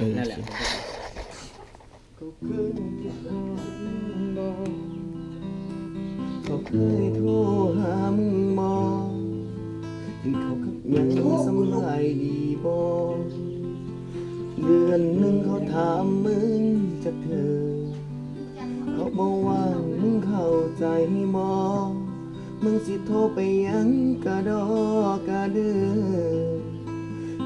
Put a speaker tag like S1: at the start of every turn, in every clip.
S1: เออ
S2: นั่นแหละ
S3: เขาเคยติดต่อบอกเขาเคยโทรหามึงบอถึงเขากับยังสำลายดีบอเดือนหนึ่งเขาถามมึงจากเธอ เขาบอกว่ามึงเข้าใจมอมึงสิโทรไปยังกะดอกะเดือ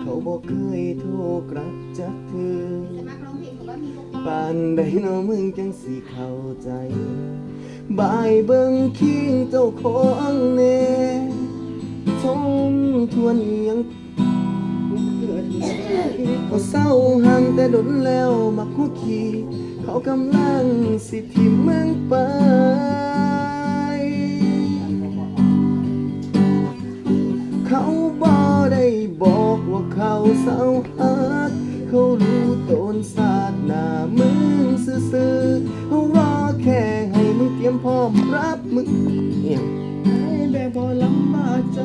S3: เขาบอกเคยโทรกลับจากเธอ
S4: สมัครร้องเพลงของว่ามีพวก
S3: ปานใดนาะมึงจังสิเข้าใจ บายเบิ่งคิงเจ้าของแน่ทมทวนยังเกิดเขาเศร้าห่างแต่ดนแล้วมักหัวขีเขากำลังสิทิมมึงไปเขาบอก เขาเศร้าหักเขารู้ตนศาสตร์หน้ามึงซื่อๆเขารอแค่ให้มึงเตรียมพร้อมรับมึงเนี่ยให้แบบบ่ลำบากใจ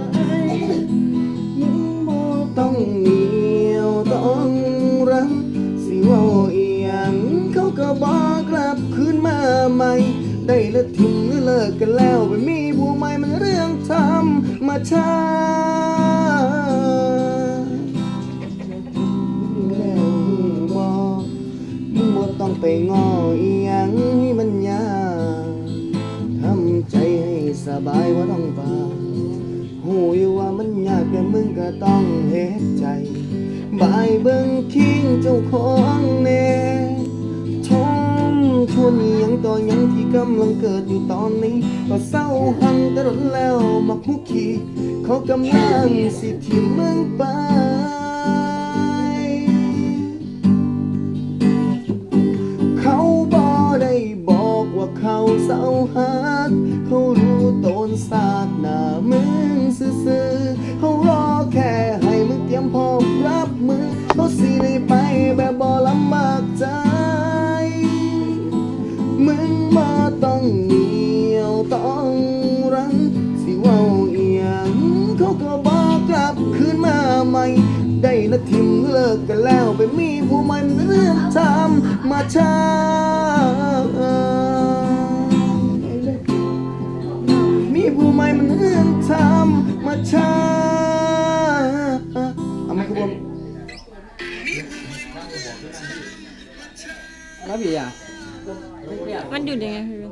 S3: มึงบ่ต้องเหนียวต้องรักสิว่าอียังเขาก็บอกกลับคืนมาใหม่ได้ละทิ้งหรือเลิกกันแล้วไปมีผู้ใหม่มันเรื่องธรรมชา ต้องไปง้ออีหยังให้มันยากทำใจให้สบายว่าต้องบาหูอยู่ว่ามันยากแต่มึงก็ต้องเฮ็ดใจ บายเบิ่งคิงเจ้าของแน่ชมชวนอีหยังต่อหยังที่กำลังเกิดอยู่ตอนนี้ ก็เศร้าหังแต่รนแล้วมักมุกขีเขากำลังสิที่มึงไป เขาก็บอกกลับคืนมาใหม่ ได้ละทิมเลิกกันแล้วไปมีผู้ใหม่มันเรื่องทำมาช้ามีผู้ใหม่มันเรื่องทำมาช้าเอามาคือผม
S2: แล้วพี่อะ
S5: มันหยุดยังไงพี่วิน